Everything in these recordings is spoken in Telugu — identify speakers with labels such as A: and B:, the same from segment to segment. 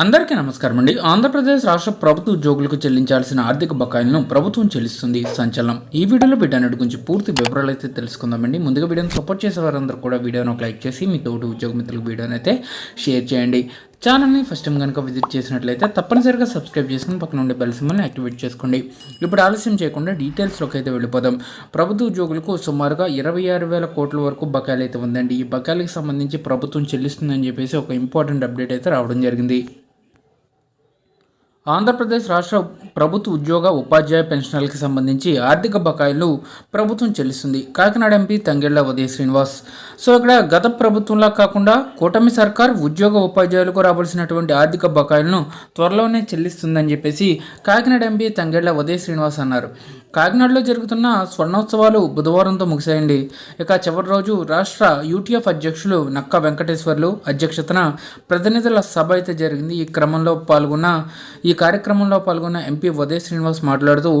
A: అందరికీ నమస్కారం అండి. ఆంధ్రప్రదేశ్ రాష్ట్ర ప్రభుత్వ ఉద్యోగులకు చెల్లించాల్సిన ఆర్థిక బకాయిలను ప్రభుత్వం చెల్లిస్తుంది. సంచలనం. ఈ వీడియోలో వీటన్నిటి గురించి పూర్తి వివరాలు అయితే తెలుసుకుందామండి. ముందుగా వీడియోని సపోర్ట్ చేసే వారందరూ కూడా వీడియోను ఒక లైక్ చేసి మీ తోటి ఉద్యోగ మిత్రులకు వీడియోని అయితే షేర్ చేయండి. ఛానల్ని ఫస్ట్ టైం కనుక విజిట్ చేసినట్లయితే తప్పనిసరిగా సబ్స్క్రైబ్ చేసుకుని పక్కన ఉండే బెల్ సింబల్ని యాక్టివేట్ చేసుకోండి. ఇప్పుడు ఆలస్యం చేయకుండా డీటెయిల్స్లోకి అయితే వెళ్ళిపోదాం. ప్రభుత్వ ఉద్యోగులకు సుమారుగా ఇరవై ఆరు వేల కోట్ల వరకు బకాయిలు అయితే ఉందండి. ఈ బకాయిలకు సంబంధించి ప్రభుత్వం చెల్లిస్తుందని చెప్పేసి ఒక ఇంపార్టెంట్ అప్డేట్ అయితే రావడం జరిగింది. ఆంధ్రప్రదేశ్ రాష్ట్ర ప్రభుత్వ ఉద్యోగ ఉపాధ్యాయ పెన్షనర్లకు సంబంధించి ఆర్థిక బకాయిలు ప్రభుత్వం చెల్లిస్తుంది. కాకినాడ ఎంపీ తంగెళ్ళ ఉదయ శ్రీనివాస్. సో ఇక్కడ గత ప్రభుత్వంలా కాకుండా కూటమి సర్కార్ ఉద్యోగ ఉపాధ్యాయులకు రావాల్సినటువంటి ఆర్థిక బకాయిలను త్వరలోనే చెల్లిస్తుందని చెప్పేసి కాకినాడ ఎంపీ తంగెళ్ళ ఉదయ శ్రీనివాస్ అన్నారు. కాకినాడలో జరుగుతున్న స్వర్ణోత్సవాలు బుధవారంతో ముగిశాయండి. ఇక చివరి రోజు రాష్ట్ర యూటీఎఫ్ అధ్యక్షులు నక్క వెంకటేశ్వర్లు అధ్యక్షతన ప్రతినిధుల సభ అయితే జరిగింది. ఈ క్రమంలో పాల్గొన్న ఈ ఈ కార్యక్రమంలో పాల్గొన్న ఎంపీ ఉదయ శ్రీనివాస్ మాట్లాడుతూ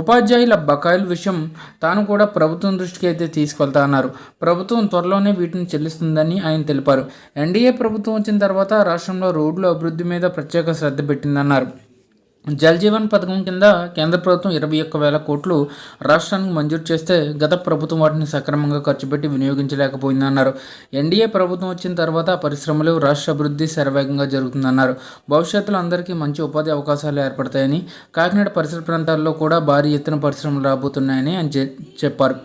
A: ఉపాధ్యాయుల బకాయిల విషయం తాను కూడా ప్రభుత్వం దృష్టికి అయితే తీసుకెళ్తా అన్నారు. ప్రభుత్వం త్వరలోనే వీటిని చెల్లిస్తుందని ఆయన తెలిపారు. ఎన్డీఏ ప్రభుత్వం వచ్చిన తర్వాత రాష్ట్రంలో రోడ్ల అభివృద్ధి మీద ప్రత్యేక శ్రద్ధ పెట్టిందన్నారు. జల్ జీవన్ పథకం కింద కేంద్ర ప్రభుత్వం ఇరవై ఒక్క వేల కోట్లు రాష్ట్రానికి మంజూరు చేస్తే గత ప్రభుత్వం వాటిని సక్రమంగా ఖర్చు పెట్టి వినియోగించలేకపోయిందన్నారు. ఎన్డీఏ ప్రభుత్వం వచ్చిన తర్వాత పరిశ్రమలు రాష్ట్ర అభివృద్ధి శరవేగంగా జరుగుతుందన్నారు. భవిష్యత్తులో అందరికీ మంచి ఉపాధి అవకాశాలు ఏర్పడతాయని కాకినాడ పరిసర ప్రాంతాల్లో కూడా భారీ ఎత్తున పరిశ్రమలు రాబోతున్నాయని ఆయన చెప్పారు.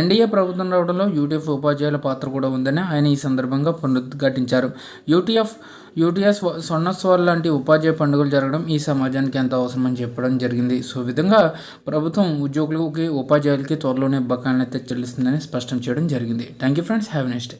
A: ఎన్డీఏ ప్రభుత్వం రావడంలో యూటీఎఫ్ ఉపాధ్యాయుల పాత్ర కూడా ఉందని ఆయన ఈ సందర్భంగా పునరుద్ఘాటించారు. యూటీఎఫ్ యూటీఎస్ సొన్నస్వర్ లాంటి ఉపాధ్యాయ పండుగలు జరగడం ఈ సమాజానికి ఎంత అవసరమని చెప్పడం జరిగింది. సో విధంగా ప్రభుత్వం ఉద్యోగులకి ఉపాధ్యాయులకి త్వరలోనే బకాయిలను అయితే చెల్లిస్తుందని స్పష్టం చేయడం జరిగింది. Thank you friends. Have next day.